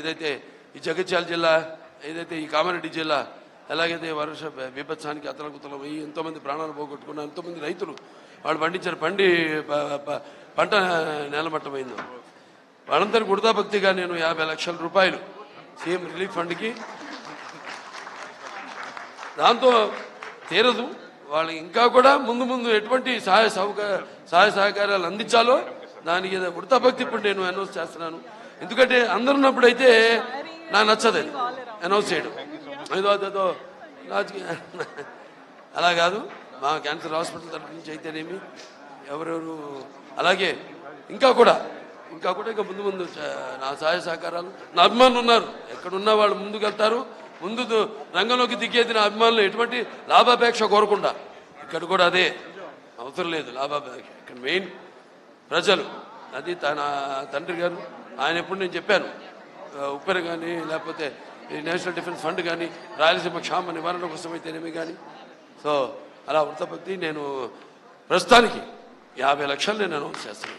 ఏదైతే ఈ జగిత్యాల జిల్లా ఏదైతే ఈ కామారెడ్డి జిల్లా ఎలాగైతే వర్ష విపత్సానికి అతలకుతలం అయ్యి ఎంతోమంది ప్రాణాలు పోగొట్టుకున్న ఎంతోమంది రైతులు వాళ్ళు పండించిన పండి పంట నేలమట్టమైంది. వాళ్ళందరి గుడతాభక్తిగా నేను యాభై లక్షల రూపాయలు సీఎం రిలీఫ్ ఫండ్కి. దాంతో తీరదు. వాళ్ళు ఇంకా కూడా ముందు ముందు ఎటువంటి సహాయ సహకార సహాయ సహకారాలు అందించాలో దానికి ఏదో వృత్తాభక్తి ఇప్పుడు నేను అనౌన్స్ చేస్తున్నాను. ఎందుకంటే అందరు ఉన్నప్పుడైతే నాకు నచ్చదు. అనౌన్స్ చేయడం. ఏదో అదేదో రాజకీయ అలా కాదు. మా క్యాన్సర్ హాస్పిటల్ తరఫు నుంచి అయితేనేమి ఎవరెవరు అలాగే ఇంకా కూడా ఇంకా కూడా ఇంకా ముందు ముందు నా సహాయ సహకారాలు. నా అభిమానులు ఉన్నారు. ఎక్కడున్నా వాళ్ళు ముందుకు వెళ్తారు ముందు రంగంలోకి దిగేది నా అభిమానులు. ఎటువంటి లాభాపేక్ష కోరకుండా. ఇక్కడ కూడా అదే. అవసరం లేదు. లాభాపేక్ష. ఇక్కడ మెయిన్ ప్రజలు. అది తన తండ్రి గారు. ఆయన ఎప్పుడు నేను చెప్పాను ఆ, ఉప్పెన కానీ లేకపోతే ఈ నేషనల్ డిఫెన్స్ ఫండ్ కానీ రాయలసీమ క్షామ నివారణ కోసం అయితేనేమి కానీ సో అలా వృత్తపత్తి నేను ప్రస్తుతానికి యాభై లక్షలు నేను అనౌన్స్ చేస్తున్నాను.